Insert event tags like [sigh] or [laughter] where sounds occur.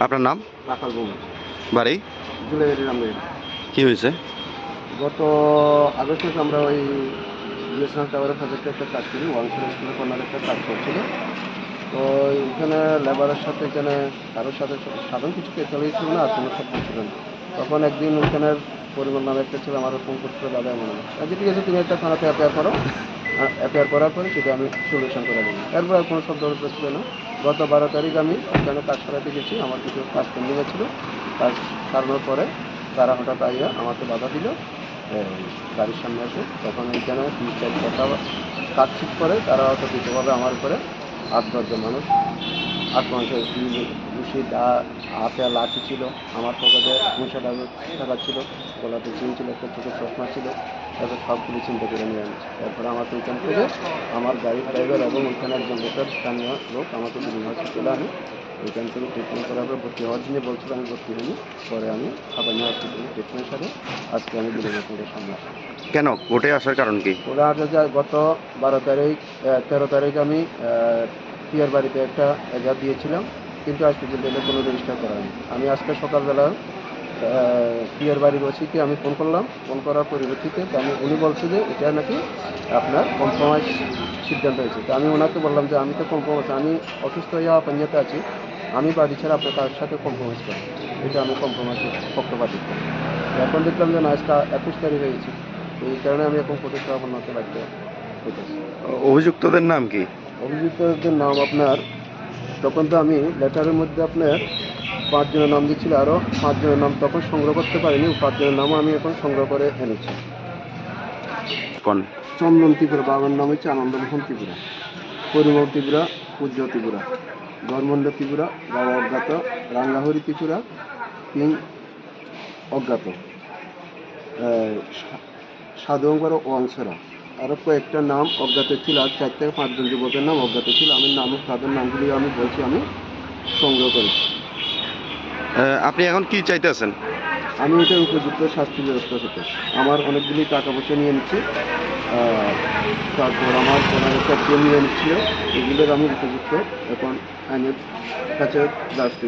আপনার নাম? রাখাল বোম। বাড়ি? রামবাড়ি। কি হয়েছে? গত আগস্ট মাসে আমরা ওই বিএসএনএল টাওয়ারের প্রজেক্টে একটা কাজ করি ওয়াংশাল স্কুলের কর্নার একটা কাজ করছিল। তো এখানে লেবারের সাথে এখানে কারোর সাথে সাধারণ কিছু পেছালি ছিল না আর কোনো সব ছিল না। তখন একদিন ওখানের পরিমল নামে একটা ছিল আমার ফোন করছিল দাদা মনে হয়। আচ্ছা ঠিক আছে তুমি একটা থানাতে অ্যাপেয়ার করো। [laughs] অ্যাপেয়ার করার পরে সেটা আমি সলিউশন করে দেবো এরপর আর কোনো শব্দ ছিল না। গত বারো তারিখ আমি ওখানে কাজ করাতে গেছি, আমার কিছু কাজ পেন্ডিং ছিল। কাজ সারানোর পরে তারা হঠাৎ আইয়া আমাকে বাধা দিল গাড়ির সামনে আসে তখন এইখানে তিন চার কথা ঠিক করে, তারা হয়তো কিছুভাবে আমার উপরে আট দশজন মানুষ আট করে দা হাতে লাঠি ছিল আমার পকেটে দুশো টাকা ছিল গলাতে চিন ছিল একটা ছোটো চশমা ছিল তারপর সবগুলি চিন্তা করে নিয়ে আনছে তারপরে আমাকে ওইখান থেকে আমার গাড়ির ড্রাইভার এবং ওইখানে একজন লোকের স্থানীয় লোক আমাকে বিভিন্ন হসপিটালে আনে। ওইখান থেকে ট্রিটমেন্ট করার পর ভর্তি হওয়ার জন্য বলছিল আমি ভর্তি হইনি। পরে আমি হাবানি হসপিটালে ট্রিটমেন্ট সারে আজকে আমি বিনোদনের সামনে কেন? কোর্টে আসার কারণ কি? আগে যা গত বারো তারিখ তেরো তারিখ আমি পিয়ার বাড়িতে একটা এজার দিয়েছিলাম। কিন্তু আজ পর্যন্ত এটা কোনো রেজিস্টার করা হয়নি। আমি আজকে সকালবেলা পিয়ার বাড়ির ওসিকে আমি ফোন করলাম। ফোন করার পরিপ্রেক্ষিতে তো আমি উনি বলছে যে এটা নাকি আপনার কম্প্রোমাইজ সিদ্ধান্ত হয়েছে। তো আমি ওনাকে বললাম যে আমি তো কম্প্রোমাইজ আমি অসুস্থ হয়ে পাঞ্জাতে আছি। আমি বাড়ি ছাড়া আপনার কার সাথে কম্প্রোমাইজ করি এটা আমি কম্প্রোমাইজ পক্ষপাতি করি এখন দেখলাম যে না আজকে একুশ তারিখ হয়ে গেছে। তো এই কারণে আমি এখন প্রতিষ্ঠা আপনাকে হইতেছি অভিযুক্তদের নাম কি? অভিযুক্তদের নাম আপনার তখন তো আমি লেটারের মধ্যে আপনার পাঁচজনের নাম দিচ্ছিল আরও পাঁচজনের নাম তখন সংগ্রহ করতে পারিনি পাঁচজনের নামও আমি এখন সংগ্রহ করে এনেছি। চন্দন ত্রিপুরা বাবার নাম হচ্ছে আনন্দমোহন ত্রিপুরা পরিমল ত্রিপুরা পূজ্য ত্রিপুরা ধর্মন্ড ত্রিপুরা বাবা অজ্ঞাত রাঙ্গাহরি ত্রিপুরা তিন অজ্ঞাত সাধুঙ্কর অংশরা। আরও কয়েকটা নাম অজ্ঞাত ছিল আর চার থেকে পাঁচজন যুবকের নাম অজ্ঞাত ছিল। আমি নাম তাদের নামগুলি আমি বলছি আমি সংগ্রহ করেছি আপনি এখন কি চাইতেছেন আমি এটা উপযুক্ত শাস্তি ব্যবস্থা হতে আমার অনেকগুলি টাকা পয়সা নিয়ে নিচ্ছি তারপর আমার ওনার একটা নিয়ে নিচ্ছিল এগুলোর আমি উপযুক্ত এখন আইনের কাছে রাস্তা